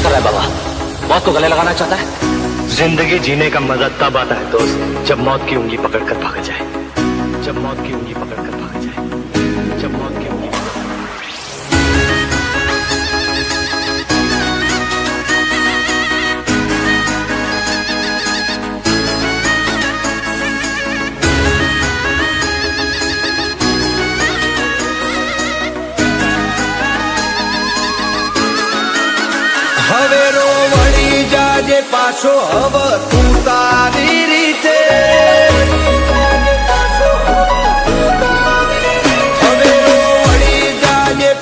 हुआ मौत को गले लगाना चाहता है जिंदगी जीने का मजा तब आता है दोस्त जब मौत की उंगली पकड़कर भागा जाए जब मौत की उंगली पकड़कर પાછો હવ તું તારી રીતે.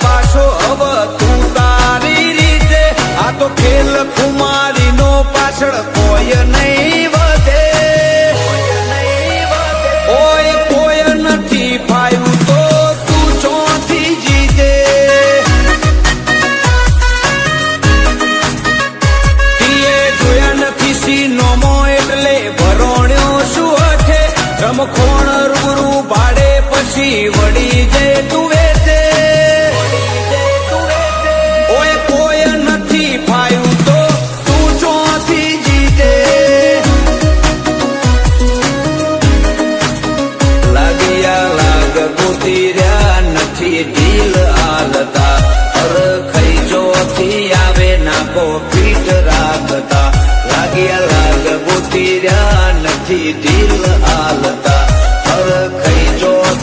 પાછો હવ તું તારી રીતે. આ તો ખેલ કુમારી નો પાછળ કોઈ નહીં. જીતે. લાગ્યા લાગ ગોતી નથી ઢીલ હાલતા. અર ખઈ આવે નાકો પીઠ રાખતા. લાગ્યા લાગ નથી ઢીલ હાલતા. અર ખાઈ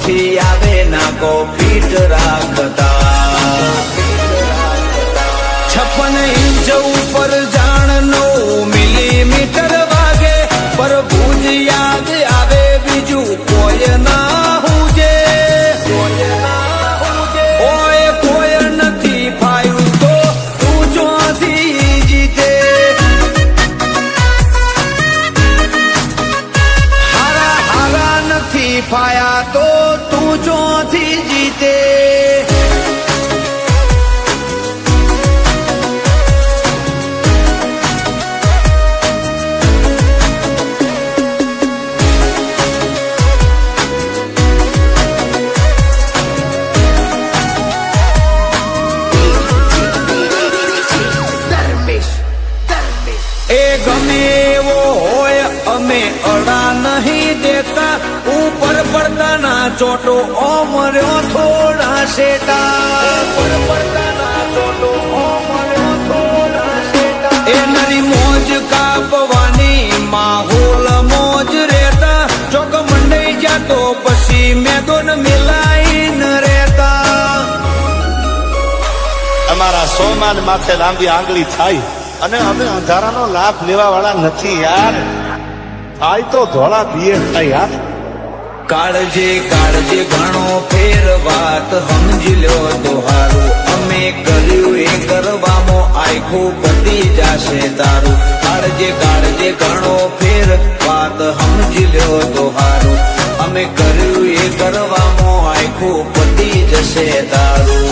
જોથી આવે નાકો પીઠ રાખતા છપ્પન અડા નહીં દેતા, ઉપર પડતાના ચોટો ઓમર્યો થોડા શેટા. ઉપર પડતાના ચોટો ઓમર્યો થોડા શેટા. એ મોજ કાપવાની, માહોલ મોજ રહેતા. ચોક મંડઈ જાતો પછી મેદોન મિલાઈ ન રેતા અમારા સોમાન માથે લાંબી આંગળી થાય અને અમે અંધારાનો લાભ લેવા વાળા નથી યાર. થાય તો ધોળા પીએ થાય કાળજે કાળજે ઘણો ફેર વાત, સમજી લ્યો તો હારું અમે કર્યું એ કરવામાં આખું બધી જાશે તારું. કાળજે કાળજે ઘણો ફેર વાત, સમજી લ્યો તો અમે કર્યું એ કરવામાં આખું પતી જશે તારું.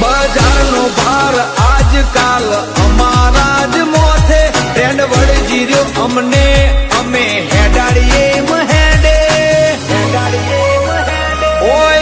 બજારનો ભાર આજકાલ અમારા અમને અમે હેડાડીએ મહેડે. ઓય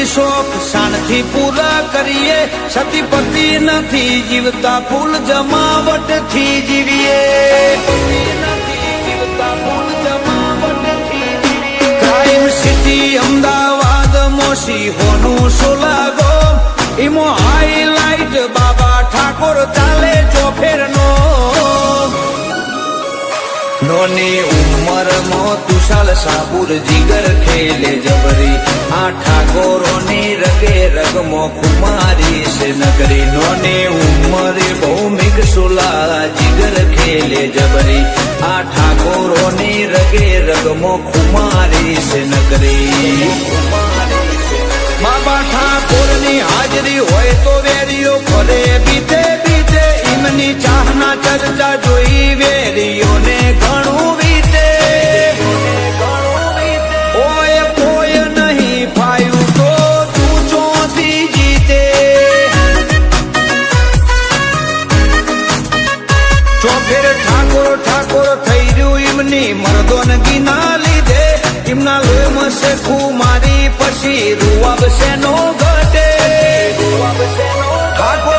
મળી શોખ પૂરા કરીએ. સતીપતિ નથી જીવતા ફૂલ જમાવટથી જીવીએ. ક્રાઇમ સિટી અમદાવાદ મોસી હોનું, સોલાગો. ઇમો હાઈલાઇટ બાબા ઠાકોર ચાલે ચોફેરનો. નોની ઉંમરમાં તુષાલ સાબુર જીગર ખેલે જબરી. આ ઠાકોરોની રગે રગમો કુમારી છે નગરી. નોની ઉમરે બહુ મિગસુલા જીગર ખેલે જબરી. આ ઠાકોરોની રગે રગમો કુમારી છે નગરી. બાબા ઠાકોરની હાજરી હોય તો વેરીઓ ફરે બીતે મારી પછી રૂવાબ શેનો ઘટે? ઠાકોર